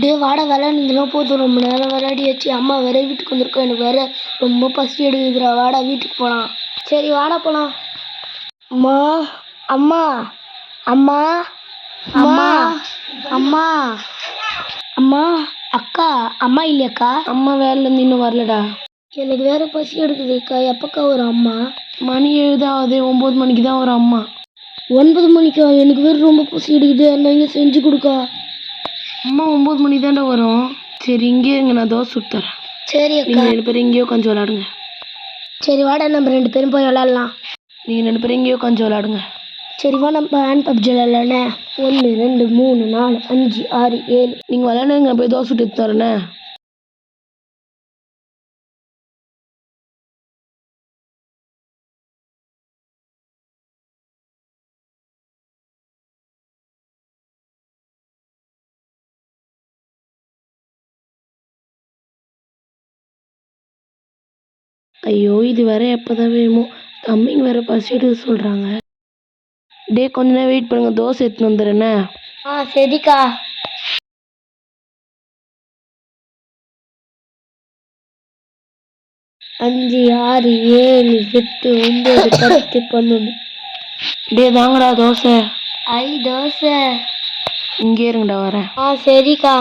டே வாடா விளையாண்டுலாம் போதும். ரொம்ப நேரம் விளையாடியாச்சு. அம்மா வேற வீட்டுக்கு வந்திருக்கோம் எனக்கு வேற ரொம்ப பசி எடுக்குதுடா. வாடா வீட்டுக்கு போகலாம் சரி வாடா போகலாம் அம்மா அம்மா அம்மா அம்மா அம்மா. அம்மா அக்கா அம்மா இல்லையாக்கா? அம்மா வேலையிலேருந்து இன்னும் வரலடா. எனக்கு வேற பசி எடுக்குதுக்கா. எப்பக்கா ஒரு அம்மா? மணி எழுதாவது ஒம்பது மணிக்கு தான் ஒரு அம்மா. ஒன்பது மணிக்கா? எனக்கு வேற ரொம்ப பசி எடுக்குது. என்னங்க செஞ்சு கொடுக்கா. அம்மா ஒம்பது மணி தான்டா வரும். சரி இங்கே இருங்க நான் தோசை சுட்டு தரேன். சரி நீங்கள் ரெண்டு பேரும் இங்கேயே உட்காந்து விளாடுங்க சரி வாடா நம்ம ரெண்டு பேரும் போய் விளாட்லாம் நீங்கள் ரெண்டு பேரும் இங்கேயே உட்காந்து விளாடுங்க சரி வா நம்ம ஹேண்ட் பப்ஜி விளாட்லாண்ணே ஒன்று ரெண்டு மூணு நாலு அஞ்சு ஆறு ஏழு. நீங்கள் விளாடுங்க போய் தோசை சுட்டு எடுத்து ஐயோ இது வேற எப்போதான் வேணுமோ. தம்பிங்க வேற பசி எடுக்க சொல்கிறாங்க டே கொஞ்ச நேரம் வெயிட் பண்ணுங்க. தோசை எடுத்துன்னு வந்துடுறேனே ஆ சரிக்கா. அஞ்சு ஆறு ஏழு எட்டு ஒம்பது பத்து பன்னெண்டு டே தாங்கடா தோசை. ஐ தோசை. இங்கே இருங்கடா வரேன். ஆ சரிக்கா.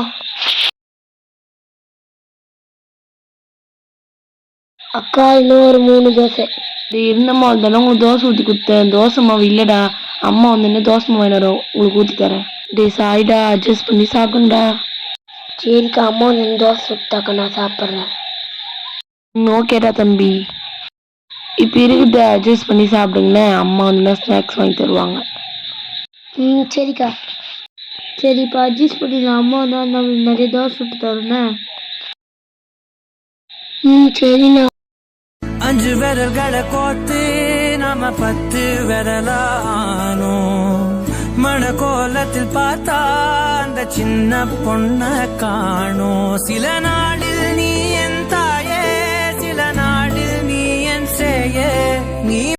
அக்கா இன்னும் ஒரு மூணு தோசை. டேய் இருந்தம்மா தானே உங்களுக்கு தோசை ஊற்றி கொடுத்தேன். தோசை மாவு இல்லைடா. அம்மா வந்தோடனே தோசை மாவு வரும் உங்களுக்கு ஊற்றி தரேன். டேய் சாரிடா அட்ஜஸ்ட் பண்ணி சாப்பிடுங்கடா. சரிக்கா அம்மா வந்து தோசை சுட்டாக்கா நான் சாப்பிட்றேன். ம் ஓகேடா தம்பி. இப்போ இருக்கிறத அட்ஜஸ்ட் பண்ணி சாப்பிடுங்களே அம்மா வந்து ஸ்நாக்ஸ் வாங்கி தருவாங்க. ம் சரிக்கா. சரி இப்போ அட்ஜஸ்ட் பண்ணிடலாம். அம்மா வந்தா நம்ம நிறைய தோசை சுட்டு தரோண்ணே ம் சரிண்ணா. அஞ்சு விரல்களை கோத்து நாம பத்து விரலானோ? மண கோலத்தில் பார்த்தா அந்த சின்ன பொண்ண காணோம். சில நாடு